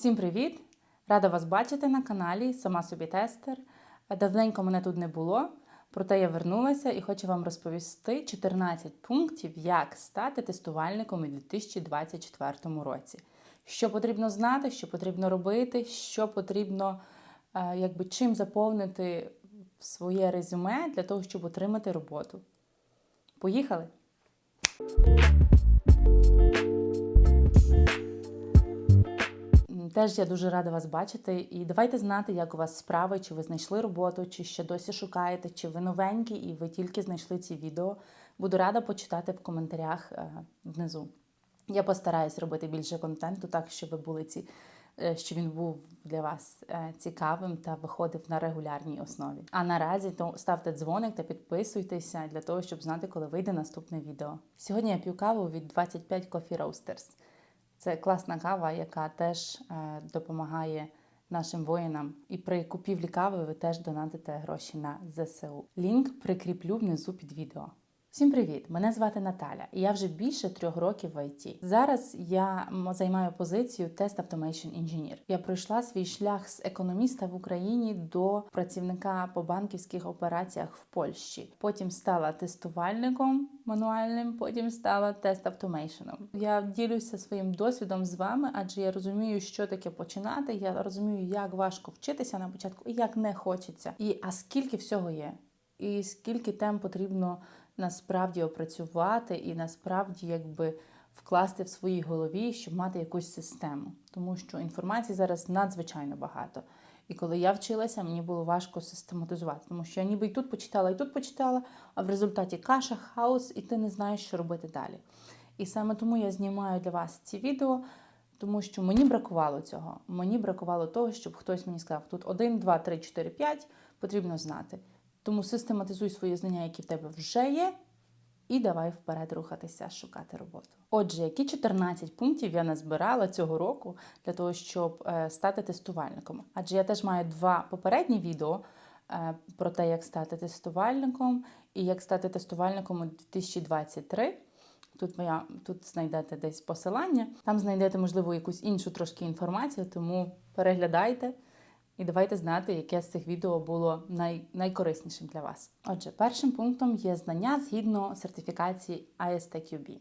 Всім привіт! Рада вас бачити на каналі Сама собі тестер. Давненько мене тут не було, проте я вернулася і хочу вам розповісти 14 пунктів, як стати тестувальником у 2024 році. Що потрібно знати, що потрібно робити, що потрібно е, якби, чим заповнити своє резюме для того, щоб отримати роботу. Поїхали! Теж я дуже рада вас бачити. І давайте знати, як у вас справи, чи ви знайшли роботу, чи ще досі шукаєте, чи ви новенькі, і ви тільки знайшли ці відео. Буду рада почитати в коментарях е, внизу. Я постараюсь робити більше контенту, так щоб ви були ці, е, що він був для вас е, цікавим та виходив на регулярній основі. А наразі то ставте дзвоник та підписуйтеся для того, щоб знати, коли вийде наступне відео. Сьогодні я п'ю каву від 25 Coffee Roasters. Це класна кава, яка теж е, допомагає нашим воїнам. І при купівлі кави ви теж донатите гроші на ЗСУ. Лінк прикріплю внизу під відео. Всім привіт! Мене звати Наталя, і я вже більше трьох років в ІТ. Зараз я займаю позицію Test Automation Engineer. Я пройшла свій шлях з економіста в Україні до працівника по банківських операціях в Польщі. Потім стала тестувальником мануальним, потім стала тест автомейшеном. Я ділюся своїм досвідом з вами, адже я розумію, що таке починати. Я розумію, як важко вчитися на початку і як не хочеться. І а скільки всього є, і скільки тем потрібно насправді опрацювати і насправді якби вкласти в своїй голові, щоб мати якусь систему. Тому що інформації зараз надзвичайно багато. І коли я вчилася, мені було важко систематизувати, тому що я ніби і тут почитала, і тут почитала, а в результаті каша, хаос, і ти не знаєш, що робити далі. І саме тому я знімаю для вас ці відео, тому що мені бракувало цього. Мені бракувало того, щоб хтось мені сказав, тут 1, 2, 3, 4, 5 потрібно знати. Тому систематизуй свої знання, які в тебе вже є, і давай вперед рухатися, шукати роботу. Отже, які 14 пунктів я назбирала цього року для того, щоб е, стати тестувальником? Адже я теж маю два попередні відео е, про те, як стати тестувальником і як стати тестувальником у 2023. Тут ви тут знайдете десь посилання. Там знайдете, можливо, якусь іншу трошки інформацію, тому переглядайте. І давайте знати, яке з цих відео було най, найкориснішим для вас. Отже, першим пунктом є знання згідно сертифікації ISTQB.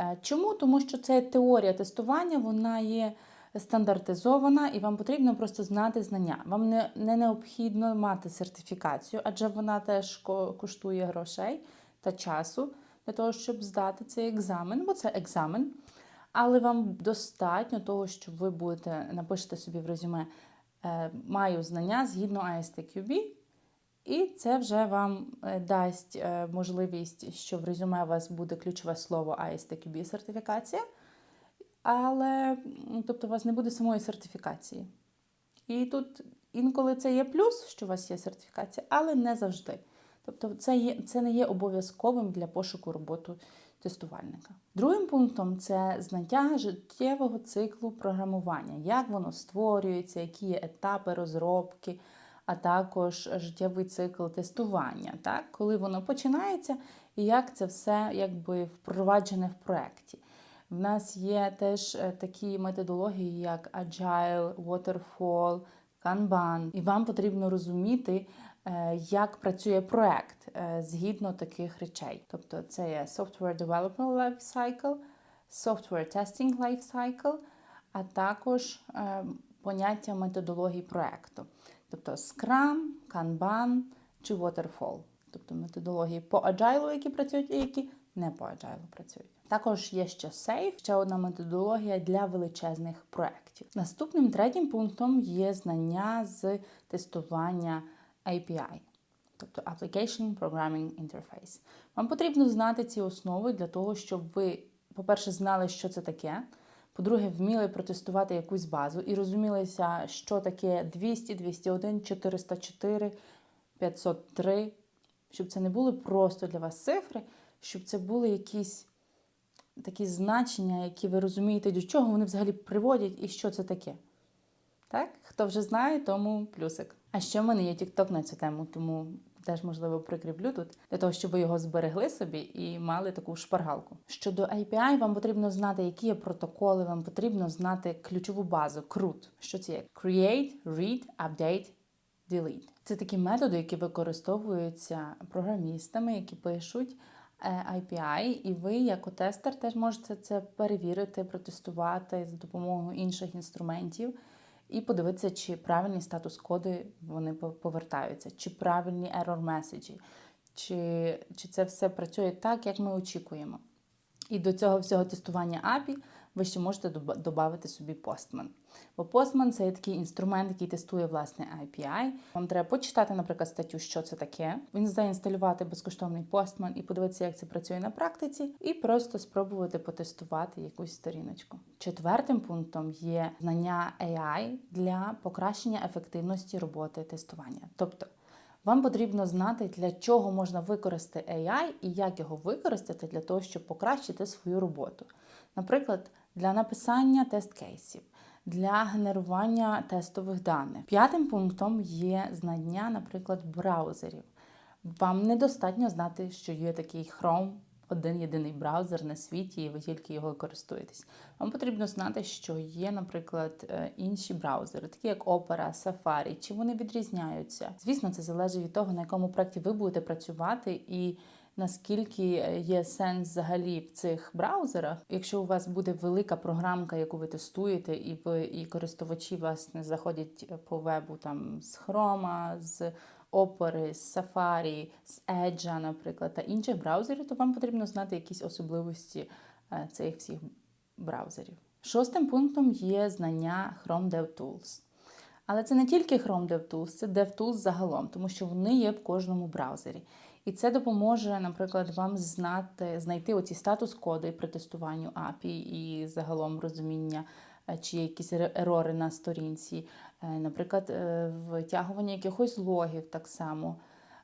Е, Чому? Тому що це теорія тестування, вона є стандартизована, і вам потрібно просто знати знання. Вам не, не необхідно мати сертифікацію, адже вона теж коштує грошей та часу для того, щоб здати цей екзамен, бо це екзамен. Але вам достатньо того, що ви будете напишете собі в резюме маю знання згідно ISTQB, і це вже вам е, дасть е, можливість, що в резюме у вас буде ключове слово ISTQB сертифікація, але тобто у вас не буде самої сертифікації. І тут інколи це є плюс, що у вас є сертифікація, але не завжди. Тобто це, є, це не є обов'язковим для пошуку роботи тестувальника. Другим пунктом це знання життєвого циклу програмування, як воно створюється, які є етапи розробки, а також життєвий цикл тестування, так? коли воно починається і як це все якби впроваджене в проєкті. В нас є теж е, такі методології, як Agile, Waterfall, Kanban, і вам потрібно розуміти, як працює проект е, згідно таких речей. Тобто це є Software Development Life Cycle, Software Testing Life Cycle, а також е, поняття методології проекту. Тобто Scrum, Kanban чи Waterfall. Тобто методології по Agile, які працюють, і які не по Agile працюють. Також є ще SAFe, ще одна методологія для величезних проєктів. Наступним третім пунктом є знання з тестування API, тобто Application Programming Interface. Вам потрібно знати ці основи для того, щоб ви, по-перше, знали, що це таке. По-друге, вміли протестувати якусь базу і розумілися, що таке 200, 201, 404, 503, щоб це не були просто для вас цифри, щоб це були якісь такі значення, які ви розумієте, до чого вони взагалі приводять і що це таке. Так? Хто вже знає, тому плюсик. А ще в мене є TikTok на цю тему, тому теж можливо прикріплю тут, для того, щоб ви його зберегли собі і мали таку шпаргалку. Щодо API, вам потрібно знати, які є протоколи, вам потрібно знати ключову базу CRUD. Що це є? Create, Read, Update, Delete. Це такі методи, які використовуються програмістами, які пишуть е, API, і ви, як тестер, теж можете це перевірити, протестувати за допомогою інших інструментів і подивитися, чи правильні статус-коди вони пов- повертаються, чи правильні error меседжі, чи, чи це все працює так, як ми очікуємо. І до цього всього тестування API ви ще можете додати собі Postman. Бо Postman це є такий інструмент, який тестує власне API. Вам треба почитати, наприклад, статтю, що це таке. Він заінсталювати безкоштовний Postman і подивитися, як це працює на практиці, і просто спробувати потестувати якусь сторіночку. Четвертим пунктом є знання AI для покращення ефективності роботи тестування. Тобто вам потрібно знати, для чого можна використати AI і як його використати для того, щоб покращити свою роботу. Наприклад, для написання тест-кейсів, для генерування тестових даних. П'ятим пунктом є знання, наприклад, браузерів. Вам недостатньо знати, що є такий Chrome, один єдиний браузер на світі, і ви тільки його користуєтесь. Вам потрібно знати, що є, наприклад, е, інші браузери, такі як Opera, Safari, чи вони відрізняються. Звісно, це залежить від того, на якому проєкті ви будете працювати і. Наскільки є сенс взагалі в цих браузерах, якщо у вас буде велика програмка, яку ви тестуєте, і ви і користувачі власне заходять по вебу там з Chrome, з Opera, з Safari, з Edge, наприклад, та інших браузерів, то вам потрібно знати якісь особливості е, цих всіх браузерів. Шостим пунктом є знання Chrome DevTools. Але це не тільки Chrome DevTools, це DevTools загалом, тому що вони є в кожному браузері. І це допоможе, наприклад, вам знати, знайти оці статус-коди при тестуванню API і загалом розуміння, е, чи є якісь ерори на сторінці, Е, наприклад, е, витягування якихось логів так само.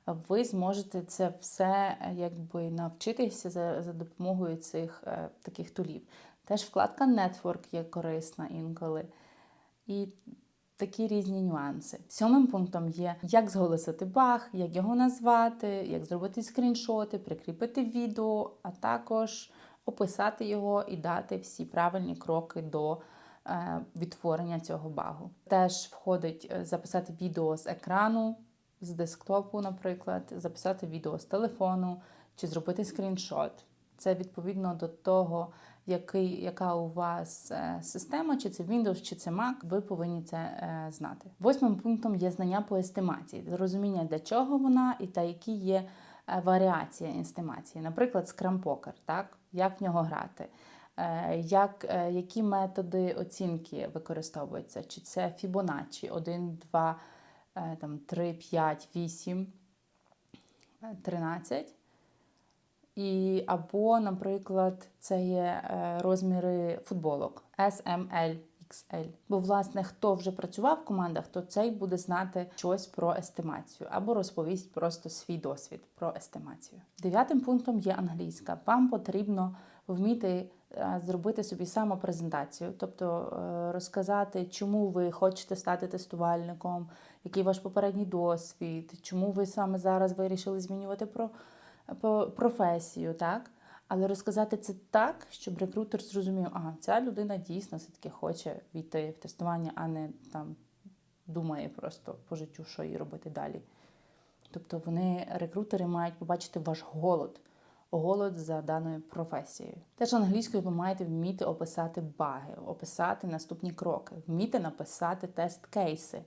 Ви зможете це все якби навчитися за за допомогою цих таких тулів. Теж вкладка Network є корисна інколи. І такі різні нюанси. Сьомим пунктом є, як зголосити баг, як його назвати, як зробити скріншоти, прикріпити відео, а також описати його і дати всі правильні кроки до. Е, відтворення цього багу. Теж входить е, записати відео з екрану, з десктопу, наприклад, записати відео з телефону чи зробити скріншот. Це відповідно до того, який, яка у вас е, система, чи це Windows, чи це Mac, ви повинні це знати. Восьмим пунктом є знання по естимації, розуміння, для чого вона і та які є варіації естимації. Наприклад, Poker, так? як в нього грати. Е, як, е, які методи оцінки використовуються? Чи це Fibonacci 1, 2, там, 3, 5, 8, 13. І, Або, наприклад, це є е, розміри футболок SML, XL. Бо, власне, хто вже працював в командах, то цей буде знати щось про естимацію, або розповість просто свій досвід про естимацію. Дев'ятим пунктом є англійська. Вам потрібно вміти Е, зробити собі самопрезентацію, тобто е, розказати, чому ви хочете стати тестувальником, який ваш попередній досвід, чому ви саме зараз вирішили змінювати про, про професію, так? Але розказати це так, щоб рекрутер зрозумів, ага, ця людина дійсно все-таки хоче війти в тестування, а не там думає просто по життю, що їй робити далі. Тобто вони, рекрутери, мають побачити ваш голод голод за даною професією. Теж англійською ви маєте вміти описати баги, описати наступні кроки, вміти написати тест-кейси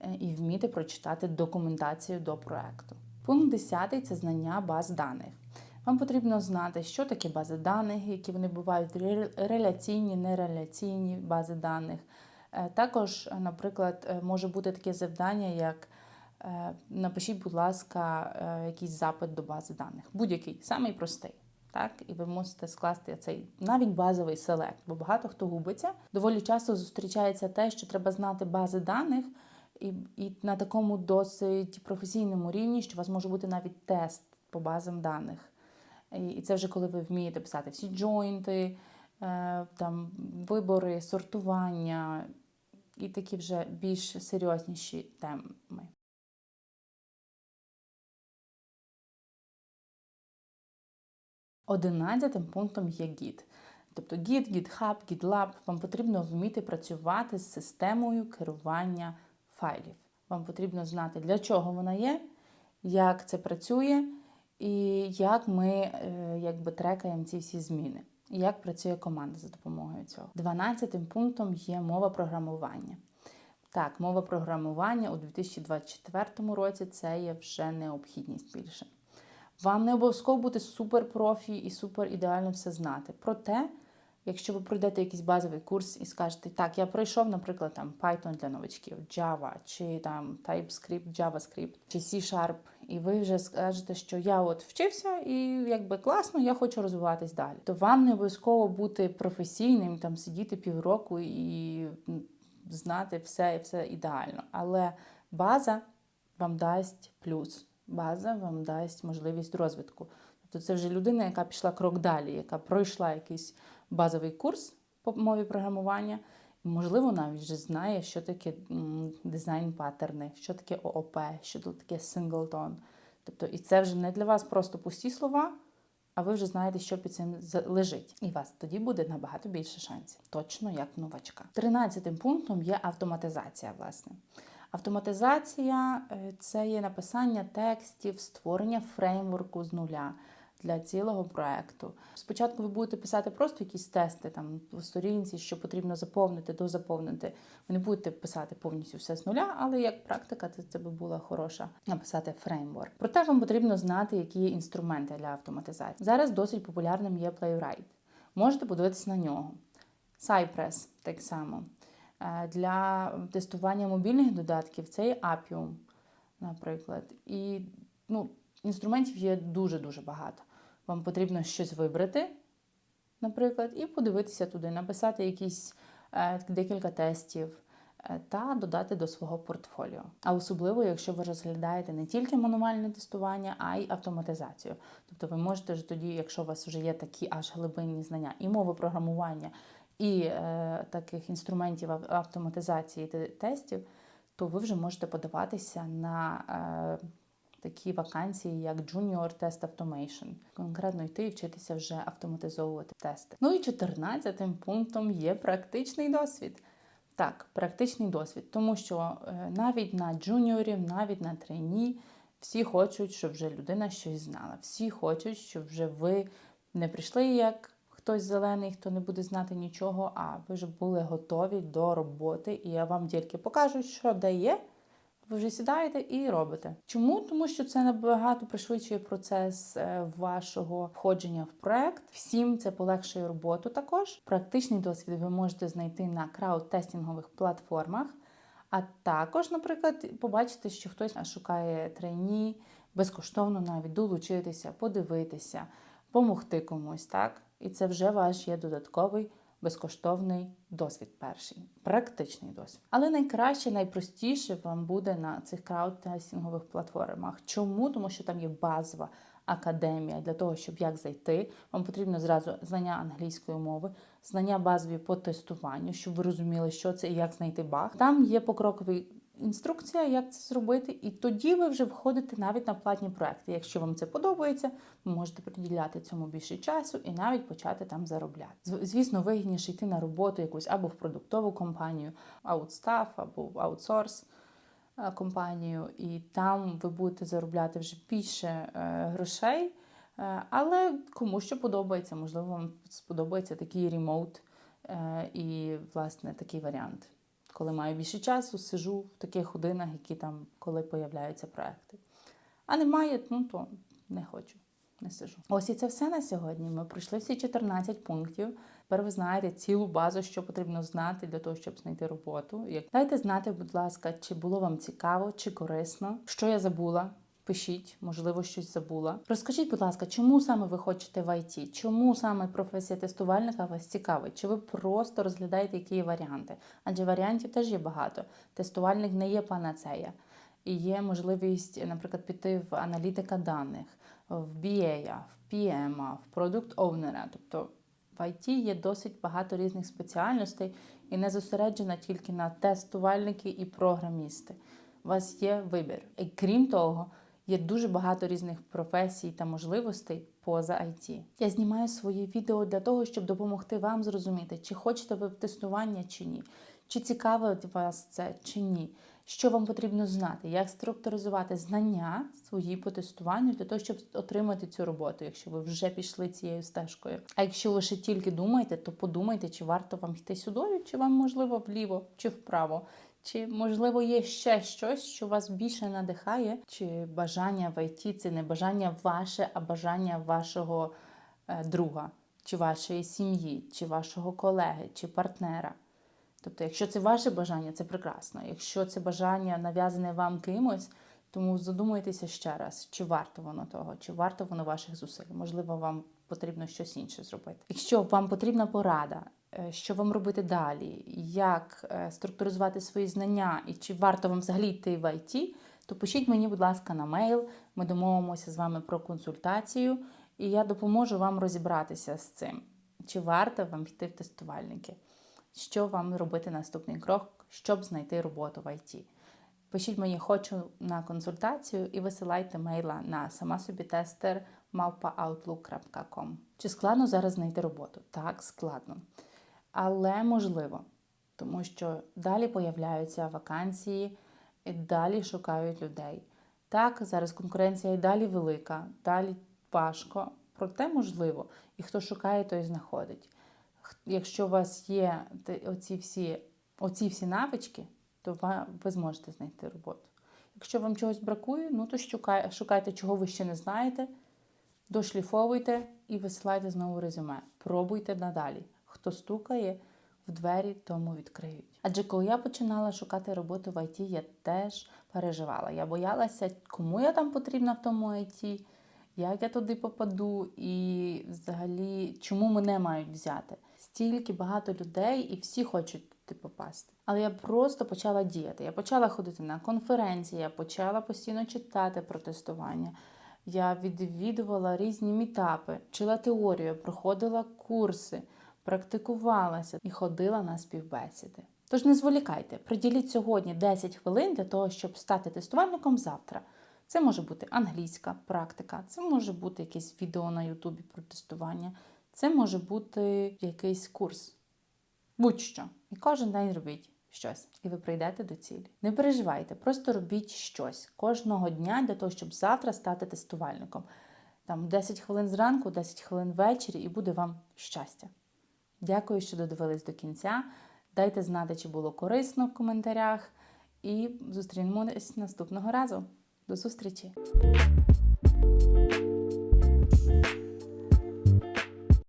е, і вміти прочитати документацію до проекту. Пункт 10 це знання баз даних. Вам потрібно знати, що таке бази даних, які вони бувають реляційні, нереляційні бази даних. Е, також, наприклад, е, може бути таке завдання, як Е, напишіть, будь ласка, якийсь запит до бази даних. Будь-який, самий простий. Так, і ви можете скласти цей навіть базовий селект, бо багато хто губиться. Доволі часто зустрічається те, що треба знати бази даних, і, і на такому досить професійному рівні, що у вас може бути навіть тест по базам даних. І це вже коли ви вмієте писати всі джойнти, е, там, вибори, сортування і такі вже більш серйозніші теми. Одинадцятим пунктом є гід. Тобто гід, гідхаб, гідлаб. Вам потрібно вміти працювати з системою керування файлів. Вам потрібно знати, для чого вона є, як це працює, і як ми е, якби трекаємо ці всі зміни. І як працює команда за допомогою цього. Дванадцятим пунктом є мова програмування. Так, мова програмування у 2024 році це є вже необхідність більше. Вам не обов'язково бути супер профі і супер ідеально все знати. Проте, якщо ви пройдете якийсь базовий курс і скажете, так, я пройшов, наприклад, там Python для новачків, Java, чи там TypeScript, JavaScript, чи C-Sharp, і ви вже скажете, що я от вчився і якби класно, я хочу розвиватись далі. То вам не обов'язково бути професійним, там сидіти півроку і знати все і все ідеально. Але база вам дасть плюс. База вам дасть можливість розвитку. Тобто це вже людина, яка пішла крок далі, яка пройшла якийсь базовий курс по мові програмування, і, можливо, навіть вже знає, що таке дизайн паттерни, що таке ООП, що таке синглтон. Тобто, і це вже не для вас просто пусті слова, а ви вже знаєте, що під цим лежить. І вас тоді буде набагато більше шансів, точно як новачка. Тринадцятим пунктом є автоматизація, власне. Автоматизація е, це є написання текстів, створення фреймворку з нуля для цілого проекту. Спочатку ви будете писати просто якісь тести там по сторінці, що потрібно заповнити, дозаповнити. Ви не будете писати повністю все з нуля, але як практика, це, це би була хороша написати фреймворк. Проте вам потрібно знати, які є інструменти для автоматизації. Зараз досить популярним є Playwright. Можете подивитися на нього. Cypress так само. Е, Для тестування мобільних додатків це є Appium, наприклад. І ну, інструментів є дуже-дуже багато. Вам потрібно щось вибрати, наприклад, і подивитися туди, написати якісь е, декілька тестів е, та додати до свого портфоліо. А особливо, якщо ви розглядаєте не тільки мануальне тестування, а й автоматизацію. Тобто ви можете ж тоді, якщо у вас вже є такі аж глибинні знання і мови програмування, і е, таких інструментів автоматизації тестів, то ви вже можете подаватися на е, такі вакансії, як Junior Test Automation. Конкретно йти і вчитися вже автоматизовувати тести. Ну і 14 пунктом є практичний досвід. Так, практичний досвід, тому що е, навіть на джуніорів, навіть на трейні всі хочуть, щоб вже людина щось знала. Всі хочуть, щоб вже ви не прийшли як хтось зелений, хто не буде знати нічого, а ви вже були готові до роботи, і я вам тільки покажу, що де є. Ви вже сідаєте і робите. Чому? Тому що це набагато пришвидшує процес е, вашого входження в проект. Всім це полегшує роботу також. Практичний досвід ви можете знайти на крауд-тестінгових платформах. А також, наприклад, побачите, що хтось шукає трейні, безкоштовно навіть долучитися, подивитися, помогти комусь, так? І це вже ваш є додатковий безкоштовний досвід перший, практичний досвід. Але найкраще, найпростіше вам буде на цих краудтестингових платформах. Чому? Тому що там є базова академія для того, щоб як зайти. Вам потрібно зразу знання англійської мови, знання базові по тестуванню, щоб ви розуміли, що це і як знайти баг. Там є покроковий інструкція, як це зробити, і тоді ви вже входите навіть на платні проекти. Якщо вам це подобається, ви можете приділяти цьому більше часу і навіть почати там заробляти. Звісно, вигідніше йти на роботу якусь або в продуктову компанію, аутстаф, або в аутсорс е, компанію, і там ви будете заробляти вже більше е, грошей. Е, Але кому що подобається, можливо, вам сподобається такий ремоут е, і, власне, такий варіант. Коли маю більше часу, сижу в таких годинах, які там, коли появляються проекти. А немає, ну то не хочу, не сижу. Ось і це все на сьогодні. Ми пройшли всі 14 пунктів. Тепер ви знаєте цілу базу, що потрібно знати для того, щоб знайти роботу. Дайте знати, будь ласка, чи було вам цікаво, чи корисно, що я забула. Пишіть, можливо, щось забула. Розкажіть, будь ласка, чому саме ви хочете в ІТ? Чому саме професія тестувальника вас цікавить? Чи ви просто розглядаєте, які варіанти? Адже варіантів теж є багато. Тестувальник не є панацея. І є можливість, наприклад, піти в аналітика даних, в BA, в PM, в продукт оунера. Тобто в IT є досить багато різних спеціальностей і не зосереджена тільки на тестувальники і програмісти. У вас є вибір. І крім того, Є дуже багато різних професій та можливостей поза IT. Я знімаю свої відео для того, щоб допомогти вам зрозуміти, чи хочете ви в тестування чи ні, чи цікавить вас це чи ні. Що вам потрібно знати, як структуризувати знання свої по тестуванню для того, щоб отримати цю роботу, якщо ви вже пішли цією стежкою. А якщо ви ще тільки думаєте, то подумайте, чи варто вам йти сюди, чи вам можливо вліво, чи вправо. Чи можливо є ще щось, що вас більше надихає? Чи бажання в ІТ це не бажання ваше, а бажання вашого е, друга, чи вашої сім'ї, чи вашого колеги, чи партнера? Тобто, якщо це ваше бажання, це прекрасно. Якщо це бажання нав'язане вам кимось, тому задумайтеся ще раз, чи варто воно того, чи варто воно ваших зусиль. Можливо, вам потрібно щось інше зробити. Якщо вам потрібна порада, що вам робити далі, як е, структуризувати свої знання і чи варто вам взагалі йти в IT, то пишіть мені, будь ласка, на мейл. Ми домовимося з вами про консультацію, і я допоможу вам розібратися з цим, чи варто вам йти в тестувальники що вам робити наступний крок, щоб знайти роботу в ІТ. Пишіть мені хочу на консультацію і висилайте мейла на сама собі тестер. Чи складно зараз знайти роботу? Так, складно. Але можливо, тому що далі появляються вакансії, і далі шукають людей. Так, зараз конкуренція і далі велика, далі важко, проте можливо. І хто шукає, той знаходить якщо у вас є оці всі, оці всі навички, то ви зможете знайти роботу. Якщо вам чогось бракує, ну то шукайте, чого ви ще не знаєте, дошліфовуйте і висилайте знову резюме. Пробуйте надалі. Хто стукає в двері, тому відкриють. Адже коли я починала шукати роботу в ІТ, я теж переживала. Я боялася, кому я там потрібна в тому ІТ, як я туди попаду, і взагалі чому мене мають взяти стільки багато людей, і всі хочуть туди попасти. Але я просто почала діяти. Я почала ходити на конференції, я почала постійно читати про тестування. Я відвідувала різні мітапи, вчила теорію, проходила курси, практикувалася і ходила на співбесіди. Тож не зволікайте, приділіть сьогодні 10 хвилин для того, щоб стати тестувальником завтра. Це може бути англійська практика, це може бути якесь відео на Ютубі про тестування, це може бути якийсь курс. Будь-що. І кожен день робіть щось. І ви прийдете до цілі. Не переживайте, просто робіть щось кожного дня для того, щоб завтра стати тестувальником. Там 10 хвилин зранку, 10 хвилин ввечері, і буде вам щастя. Дякую, що додивились до кінця. Дайте знати, чи було корисно в коментарях. І зустрінемось наступного разу. До зустрічі!